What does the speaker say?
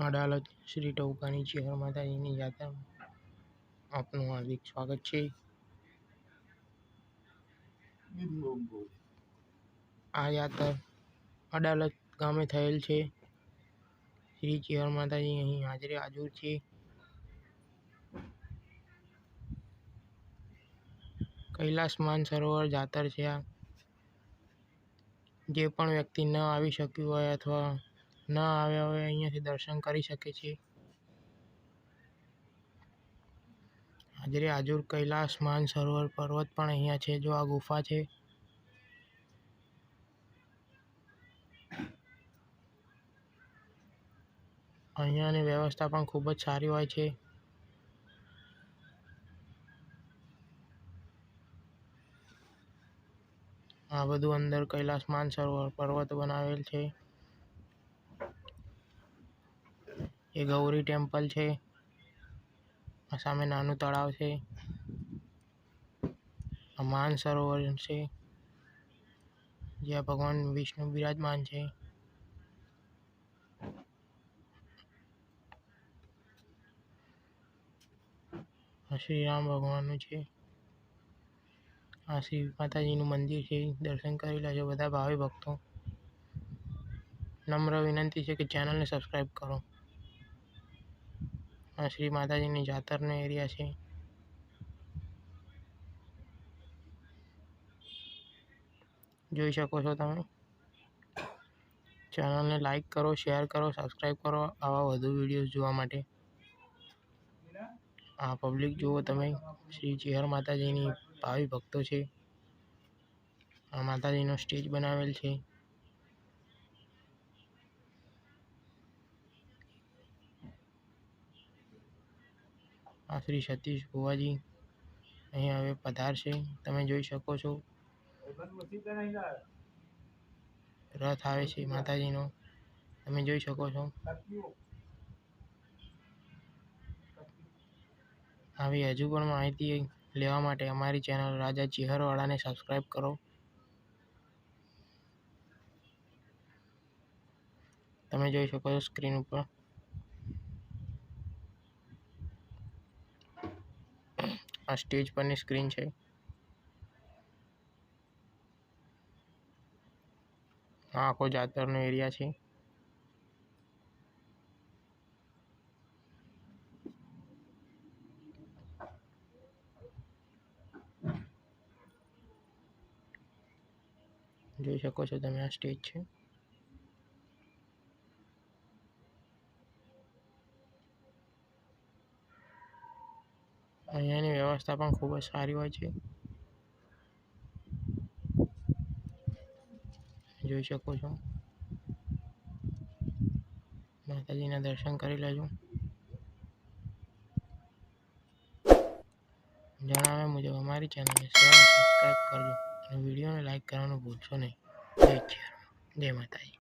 અડાલજ શ્રી ટોકાની ચેહર માતાજીની યાત્રામાં આપનું હાર્દિક સ્વાગત છે. આ યાત્રા અડાલજ ગામે થયેલ છે. શ્રી ચેહર માતાજી અહીં હાજરે હાજર છે. કૈલાસ માનસરોવર જાતર છે આ. જે પણ વ્યક્તિ ન આવી શક્યું હોય અથવા ન આવ્યા હોય અહીંયાથી દર્શન કરી શકે છે હાજરે હાજર કૈલાસ માનસરોવર પર્વત પણ અહીંયા છે, જો આ ગુફા છે. અહીંયાની વ્યવસ્થા પણ ખૂબ જ સારી હોય છે. આ બધું અંદર કૈલાસ માનસરોવર પર્વત બનાવેલ છે. એ ગૌરી ટેમ્પલ છે. સામે નાનું તળાવ છે. માન સરોવર છે. જ્યાં ભગવાન વિષ્ણુ બિરાજમાન છે. શ્રી રામ ભગવાનનું છે. આ શ્રી માતાજીનું મંદિર છે. દર્શન કરી લેજો બધા ભાવિ ભક્તો. નમ્ર વિનંતી છે કે ચેનલને સબસ્ક્રાઈબ કરો. આ શ્રી માતાજીની જાતરનો એરિયા છે. જોઈ શકો છો તમે. ચેનલને લાઈક કરો, શેર કરો સબસ્ક્રાઈબ કરો, આવા વધુ વિડીયોઝ જોવા માટે. આ પબ્લિક જુઓ તમે, શ્રી ચેહર માતાજીની ભાવિ ભક્તો છે. આ માતાજીનો સ્ટેજ બનાવેલ છે. આ શ્રી સતીશ ભુવાજી અહીં હવે પધારશે તમે જોઈ શકો છો. રથ આવે છે માતાજીનો. તમે જોઈ શકો છો. આવી હજુ પણ માહિતી લેવા માટે અમારી ચેનલ રાજા ચિહરવાળાને સબસ્ક્રાઈબ કરો. તમે જોઈ શકો છો સ્ક્રીન ઉપર. આ સ્ટેજ પરની સ્ક્રીન છે. આ આખો જાતરનો એરિયા છે. જોઈ શકો છો તમે આ સ્ટેજ છે. અહીંયાની વ્યવસ્થા પણ ખૂબ જ સારી હોય છે. જોઈ શકો છો. માતાજીના દર્શન કરી લેજો. જણાવ્યા મુજબ અમારી ચેનલને શેર સબસ્ક્રાઈબ કરજો અને વિડીયોને લાઈક કરવાનું ભૂલશો નહીં. જય જય માતાજી.